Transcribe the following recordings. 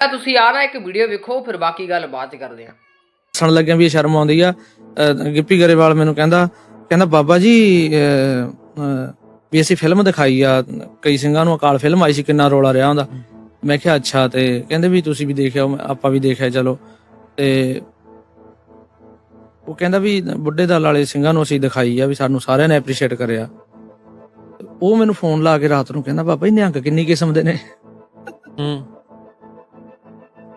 ਤਾਂ ਤੁਸੀਂ ਆ ਨਾ ਇੱਕ ਵੀਡੀਓ ਵੇਖੋ ਫਿਰ ਬਾਕੀ ਗੱਲ ਬਾਅਦ ਚ ਕਰਦੇ ਹਾਂ। ਸੁਣ ਲੱਗਿਆ ਵੀ ਇਹ ਸ਼ਰਮ ਆਉਂਦੀ ਆ। ਅਹ ਗਿੱਪੀ ਗਰੇਵਾਲ ਮੈਨੂੰ ਕਹਿੰਦਾ ਕਹਿੰਦਾ ਬਾਬਾ ਜੀ ਅਹ, ਅਹ, ਵੀ ਅਸੀਂ ਫਿਲਮ ਦਿਖਾਈ ਆ। ਕਈ ਸਿੰਘਾਂ ਨੂੰ ਅਕਾਲ ਫਿਲਮ ਆਈ ਸੀ ਕਿੰਨਾ ਰੋਲਾ ਰਿਹਾ ਹੁੰਦਾ ਮੈਂ ਕਿਹਾ ਅੱਛਾ ਤੇ ਕਹਿੰਦੇ ਵੀ ਤੁਸੀਂ ਵੀ ਦੇਖਿਆ ਆਪਾਂ ਵੀ ਦੇਖਿਆ ਚਲੋ। ਤੇ ਉਹ ਕਹਿੰਦਾ ਵੀ ਬੁੱਢੇ ਦਲ ਵਾਲੇ ਸਿੰਘਾਂ ਨੂੰ ਅਸੀਂ ਦਿਖਾਈ ਆ ਵੀ ਸਾਨੂੰ ਸਾਰਿਆਂ ਨੇ ਐਪਰੀਸ਼ੀਏਟ ਕਰਿਆ। ਉਹ ਮੈਨੂੰ ਫੋਨ ਲਾ ਕੇ ਰਾਤ ਨੂੰ ਕਹਿੰਦਾ ਬਾਬਾ ਜੀ ਨਿਹੰਗ ਕਿੰਨੀ ਕਿਸਮ ਦੇ ਨੇ? ਹੂੰ।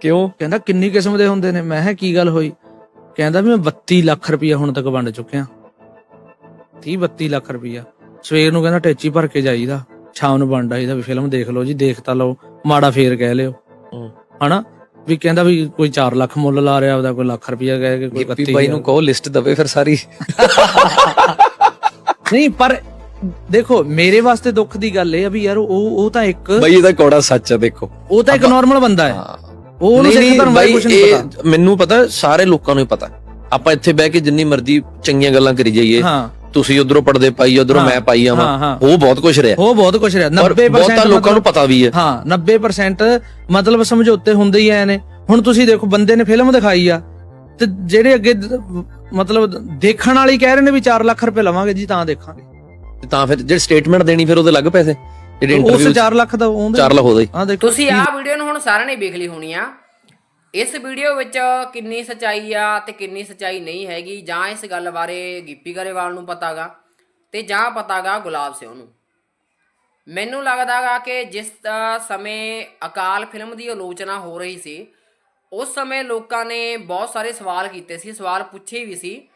ਕਿਉਂ? ਕਹਿੰਦਾ ਕਿੰਨੀ ਕਿਸਮ ਦੇ ਹੁੰਦੇ ਨੇ। ਮੈਂ ਕਿਹਾ ਕੀ ਗੱਲ ਹੋਈ? ਕਹਿੰਦਾ ਵੀ ਮੈਂ 32 ਲੱਖ ਰੁਪਇਆ ਹੁਣ ਤੱਕ ਵੰਡ ਚੁੱਕਿਆ। 30 32 ਲੱਖ ਰੁਪਇਆ ਸਵੇਰ ਨੂੰ ਕਹਿੰਦਾ ਟੈਚੀ ਭਰ ਕੇ ਜਾਈਦਾ। ਸ਼ਾਮ ਨੂੰ ਵੰਡ ਆਈਦਾ ਵੀ ਫਿਲਮ ਦੇਖ ਲਓ ਜੀ ਦੇਖ ਤਾਂ ਲਓ। ਮਾੜਾ ਫੇਰ ਕਹਿ ਲਿਓ। ਹਨਾ? ਵੀ ਕਹਿੰਦਾ ਵੀ ਕੋਈ 4 ਲੱਖ ਮੁੱਲ ਲਾ ਰਿਹਾ ਉਹਦਾ ਕੋਈ ਲੱਖ ਰੁਪਇਆ ਕਹਿ ਕੇ ਕੋਈ ਗਿੱਪੀ 32 ਬਾਈ ਨੂੰ ਕਹੋ ਲਿਸਟ ਦਵੇ ਫਿਰ ਸਾਰੀ। ਨਹੀਂ ਪਰ ਦੇਖੋ ਮੇਰੇ ਵਾਸਤੇ ਦੁੱਖ ਦੀ ਗੱਲ ਇਹ ਆ ਵੀ ਯਾਰ ਉਹ ਉਹ ਤਾਂ ਇੱਕ ਬਾਈ ਇਹਦਾ ਕੋੜਾ ਸੱਚ ਆ ਦੇਖੋ। ਉਹ ਤਾਂ ਇੱਕ ਨਾਰਮਲ ਬੰਦਾ ਹਾਂ। ਉਹ ਉਹਨੂੰ ਸਿੱਖ ਧਰਮ ਬਾਰੇ ਕੁਝ ਨਹੀਂ ਪਤਾ। ਮੈਨੂੰ ਪਤਾ ਸਾਰੇ ਲੋਕਾਂ ਨੂੰ ਹੀ ਪਤਾ। ਆਪਾਂ ਇੱਥੇ ਬਹਿ ਕੇ ਜਿੰਨੀ ਮਰਜ਼ੀ ਚੰਗੀਆਂ ਗੱਲਾਂ ਕਰੀ ਜਾਈਏ। ਤੁਸੀਂ ਉਧਰੋਂ ਪੜਦੇ ਪਾਈ ਉਧਰੋਂ ਮੈਂ ਪਾਈ ਆਵਾਂ। ਉਹ ਬਹੁਤ ਕੁਝ ਰਿਹਾ। ਉਹ ਬਹੁਤ ਕੁਝ ਰਿਹਾ। ਪਰ 90% ਬਹੁਤਾ ਲੋਕਾਂ ਨੂੰ ਪਤਾ ਵੀ ਹੈ। ਹਾਂ 90% ਮਤਲਬ ਸਮਝੌਤੇ ਹੁੰਦੇ ਹੀ ਆਏ ਨੇ। ਹੁਣ ਤੁਸੀਂ ਦੇਖੋ ਬੰਦੇ ਨੇ ਫਿਲਮ ਦਿਖਾਈ ਆ। ਤੇ ਜਿਹੜੇ ਅੱਗੇ ਮਤਲਬ ਦੇਖਣ ਵਾਲੀ ਕਹਿ ਰਹੇ ਨੇ ਵੀ 4 ਲੱਖ ਰੁਪਏ ਲਵਾਂਗੇ ਜੀ ਤਾਂ ਦੇਖਾਂਗੇ। ਤੇ ਤਾਂ ਫਿਰ ਜਿਹੜੇ ਸਟੇਟਮੈਂਟ ਦੇਣੀ ਫਿਰ ਉਹਦੇ ਲੱਗ ਪੈਸੇ। ਜਿਹੜੇ ਉਸ ਇੰਟਰਵਿਊ 4 ਲੱਖ ਦਾ ਉਹਦੇ 4 ਲੱਖ ਉਹਦਾ। ਹੀ ਹਾਂ ਦੇਖੋ। ਤੁਸੀਂ ਆਹ ਵੀਡੀਓ ਨੂੰ ਹੁਣ ਸਾਰਿਆਂ ਨੇ ਵੇਖ ਲਈ ਹੋਣੀ ਆ। ਇਸ ਵੀਡੀਓ ਵਿੱਚ ਕਿੰਨੀ ਸਚਾਈ ਆ ਤੇ ਕਿੰਨੀ ਸਚਾਈ ਨਹੀਂ ਹੈਗੀ ਜਾਂ ਇਸ ਗੱਲ ਬਾਰੇ ਗਿੱਪੀ ਗਰੇਵਾਲ ਨੂੰ ਪਤਾਗਾ ਤੇ ਜਾਂ ਪਤਾਗਾ ਗੁਲਾਬ ਸਿੰਘ ਨੂੰ। ਮੈਨੂੰ ਲੱਗਦਾਗਾ ਕਿ ਜਿਸ ਅ, ਸਮੇਂ ਅਕਾਲ ਫਿਲਮ ਦੀ ਆਲੋਚਨਾ ਹੋ ਰਹੀ ਸੀ ਉਸ ਸਮੇਂ ਲੋਕਾਂ ਨੇ ਬਹੁਤ ਸਾਰੇ ਸਵਾਲ ਕੀਤੇ ਸੀ ਸਵਾਲ ਪੁੱਛੇ ਵੀ ਸੀ।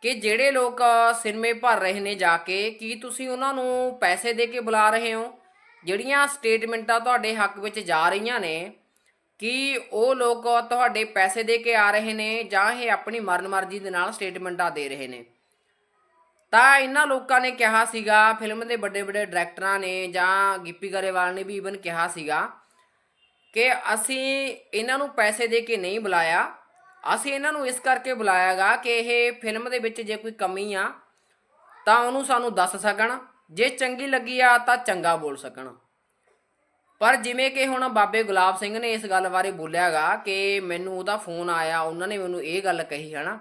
ਕਿ ਜਿਹੜੇ ਲੋਕ ਸਿਨੇਮੇ ਭਰ ਰਹੇ ਨੇ ਜਾ ਕੇ, ਕੀ ਤੁਸੀਂ ਉਹਨਾਂ ਨੂੰ ਪੈਸੇ ਦੇ ਕੇ ਬੁਲਾ ਰਹੇ ਹੋ? ਜਿਹੜੀਆਂ ਸਟੇਟਮੈਂਟਾਂ ਤੁਹਾਡੇ ਹੱਕ ਵਿੱਚ ਜਾ ਰਹੀਆਂ ਨੇ, ਕਿ ਉਹ ਲੋਕ ਤੁਹਾਡੇ ਪੈਸੇ ਦੇ ਕੇ ਆ ਰਹੇ ਨੇ ਜਾਂ ਇਹ ਆਪਣੀ ਮਰਨ ਮਰਜ਼ੀ ਦੇ ਨਾਲ ਸਟੇਟਮੈਂਟਾਂ ਦੇ ਰਹੇ ਨੇ? ਤਾਂ ਇਹਨਾਂ ਲੋਕਾਂ ਨੇ ਕਿਹਾ ਸੀਗਾ, ਫਿਲਮ ਦੇ ਵੱਡੇ ਵੱਡੇ ਡਾਇਰੈਕਟਰਾਂ ਨੇ ਜਾਂ ਗਿੱਪੀ ਗਰੇਵਾਲ ਨੇ ਵੀ ਈਵਨ ਕਿਹਾ ਸੀਗਾ ਕਿ ਅਸੀਂ ਇਹਨਾਂ ਨੂੰ ਪੈਸੇ ਦੇ ਕੇ ਨਹੀਂ ਬੁਲਾਇਆ। ਅਸੀਂ ਇਹਨਾਂ ਨੂੰ ਇਸ ਕਰਕੇ ਬੁਲਾਇਆਗਾ ਕਿ ਇਹ ਫਿਲਮ ਦੇ ਵਿੱਚ ਜੇ ਕੋਈ ਕਮੀ ਆ, ਤਾਂ ਉਹਨੂੰ ਸਾਨੂੰ ਦੱਸ ਸਕਣ। ਜੇ ਚੰਗੀ ਲੱਗੀ ਆ, ਤਾਂ ਚੰਗਾ ਬੋਲ ਸਕਣ। ਪਰ ਜਿਵੇਂ ਕਿ ਹੁਣ ਬਾਬੇ ਗੁਲਾਬ ਸਿੰਘ ਨੇ ਇਸ ਗੱਲ ਬਾਰੇ ਬੋਲਿਆਗਾ ਕਿ ਮੈਨੂੰ ਉਹਦਾ ਫੋਨ ਆਇਆ, ਉਹਨਾਂ ਨੇ ਮੈਨੂੰ ਇਹ ਗੱਲ ਕਹੀ, ਹਨਾ।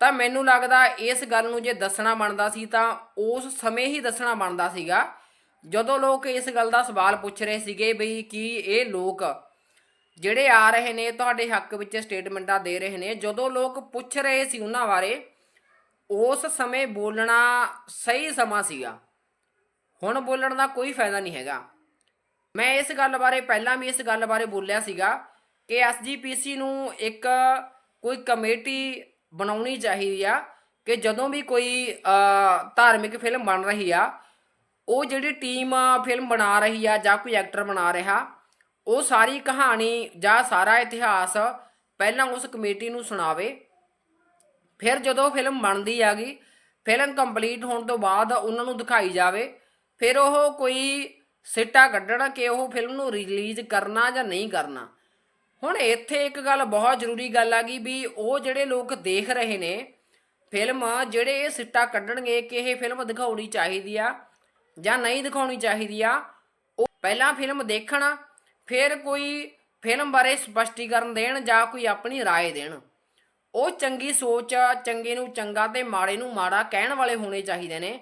ਤਾਂ ਮੈਨੂੰ ਲੱਗਦਾ ਇਸ ਗੱਲ ਨੂੰ ਜੇ ਦੱਸਣਾ ਬਣਦਾ ਸੀ, ਤਾਂ ਉਸ ਸਮੇਂ ਹੀ ਦੱਸਣਾ ਬਣਦਾ ਸੀਗਾ। ਜਦੋਂ ਲੋਕ ਇਸ ਗੱਲ ਦਾ ਸਵਾਲ ਪੁੱਛ ਰਹੇ ਸੀਗੇ ਬਈ ਕੀ ਇਹ ਲੋਕ ਜਿਹੜੇ ਆ ਰਹੇ ਨੇ, ਤੁਹਾਡੇ ਹੱਕ ਵਿੱਚ ਸਟੇਟਮੈਂਟਾਂ ਦੇ ਰਹੇ ਨੇ, ਜਦੋਂ ਲੋਕ ਪੁੱਛ ਰਹੇ ਸੀ ਉਹਨਾਂ ਬਾਰੇ, ਉਸ ਸਮੇਂ ਬੋਲਣਾ ਸਹੀ ਸਮਾਂ ਸੀਗਾ। ਹੁਣ ਬੋਲਣ ਦਾ ਕੋਈ ਫਾਇਦਾ ਨਹੀਂ ਹੈਗਾ। ਮੈਂ ਇਸ ਗੱਲ ਬਾਰੇ, ਪਹਿਲਾਂ ਵੀ ਇਸ ਗੱਲ ਬਾਰੇ ਬੋਲਿਆ ਸੀਗਾ ਕਿ ਐਸਜੀਪੀਸੀ ਨੂੰ ਇੱਕ ਕੋਈ ਕਮੇਟੀ ਬਣਾਉਣੀ ਚਾਹੀਦੀ ਆ ਕਿ ਜਦੋਂ ਵੀ ਕੋਈ ਧਾਰਮਿਕ ਫਿਲਮ ਬਣ ਰਹੀ ਆ, ਉਹ ਜਿਹੜੀ ਟੀਮ ਫਿਲਮ ਬਣਾ ਰਹੀ ਆ ਜਾਂ ਕੋਈ ਐਕਟਰ ਬਣਾ ਰਿਹਾ ਉਹ ਸਾਰੀ ਕਹਾਣੀ ਜਾਂ ਸਾਰਾ ਇਤਿਹਾਸ ਪਹਿਲਾਂ ਉਸ ਕਮੇਟੀ ਨੂੰ ਸੁਣਾਵੇ। ਫਿਰ ਜਦੋਂ ਫਿਲਮ ਬਣਦੀ ਆ ਗਈ ਫਿਲਮ ਕੰਪਲੀਟ ਹੋਣ ਤੋਂ ਬਾਅਦ ਉਹਨਾਂ ਨੂੰ ਦਿਖਾਈ ਜਾਵੇ, ਫਿਰ ਉਹ ਕੋਈ ਸਿੱਟਾ ਕੱਢਣ ਕਿ ਉਹ ਫਿਲਮ ਨੂੰ ਰਿਲੀਜ਼ ਕਰਨਾ ਜਾਂ ਨਹੀਂ ਕਰਨਾ। ਹੁਣ ਇੱਥੇ ਇੱਕ ਗੱਲ ਬਹੁਤ ਜ਼ਰੂਰੀ ਗੱਲ ਆ ਗਈ ਵੀ ਉਹ ਜਿਹੜੇ ਲੋਕ ਦੇਖ ਰਹੇ ਨੇ, ਫਿਲਮ ਜਿਹੜੇ ਇਹ ਸਿੱਟਾ ਕੱਢਣਗੇ ਕਿ ਇਹ ਫਿਲਮ ਦਿਖਾਉਣੀ ਚਾਹੀਦੀ ਆ ਜਾਂ ਨਹੀਂ ਦਿਖਾਉਣੀ ਚਾਹੀਦੀ ਆ, ਉਹ ਪਹਿਲਾਂ ਫਿਲਮ ਦੇਖਣ ਫਿਰ ਕੋਈ ਫਿਲਮ ਬਾਰੇ ਸਪਸ਼ਟੀਕਰਨ ਦੇਣ ਜਾਂ ਕੋਈ ਆਪਣੀ رائے ਦੇਣ ਉਹ ਚੰਗੀ ਸੋਚ ਚੰਗੇ ਨੂੰ ਚੰਗਾ ਤੇ ਮਾੜੇ ਨੂੰ ਮਾੜਾ ਕਹਿਣ ਵਾਲੇ ਹੋਣੇ ਚਾਹੀਦੇ ਨੇ